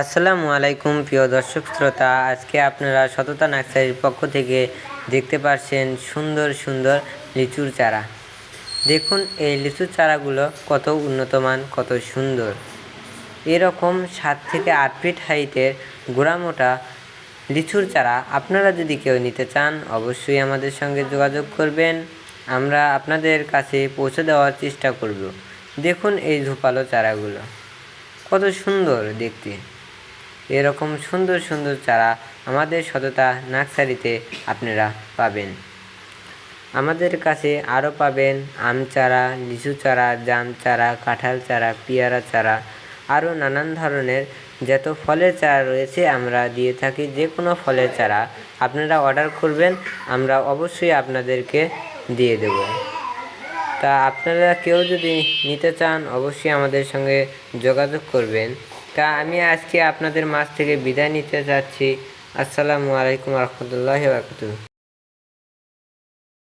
আসসালামু আলাইকুম, প্রিয় দর্শক শ্রোতা। আজকে আপনারা সততা নার্সারির পক্ষ থেকে দেখতে পাচ্ছেন সুন্দর সুন্দর লিচুর চারা। দেখুন, এই লিচুর চারাগুলো কত উন্নতমান, কত সুন্দর। এরকম সাত থেকে আট ফিট হাইটের গোড়ামোটা লিচুর চারা আপনারা যদি কেউ নিতে চান, অবশ্যই আমাদের সঙ্গে যোগাযোগ করবেন। আমরা আপনাদের কাছে পৌঁছে দেওয়ার চেষ্টা করব। দেখুন এই ঝোপালো চারাগুলো। কত সুন্দর দেখতে। এরকম সুন্দর সুন্দর চারা আমাদের সততা নার্সারিতে আপনারা পাবেন। আমাদের কাছে আরও পাবেন আম চারা, লিচু চারা, জাম চারা, কাঁঠাল চারা, পেয়ারা চারা, আরও নানান ধরনের যত ফলের চারা রয়েছে আমরা দিয়ে থাকি। যে কোনো ফলের চারা আপনারা অর্ডার করবেন, আমরা অবশ্যই আপনাদেরকে দিয়ে দেব। তা আপনারা কেউ যদি নিতে চান, অবশ্যই আমাদের সঙ্গে যোগাযোগ করবেন। তা আমি আজকে আপনাদের মাছ থেকে বিদায় নিতে চাচ্ছি আসসালামু আলাইকুম রহমতুল্লাহ বারকাতুহ।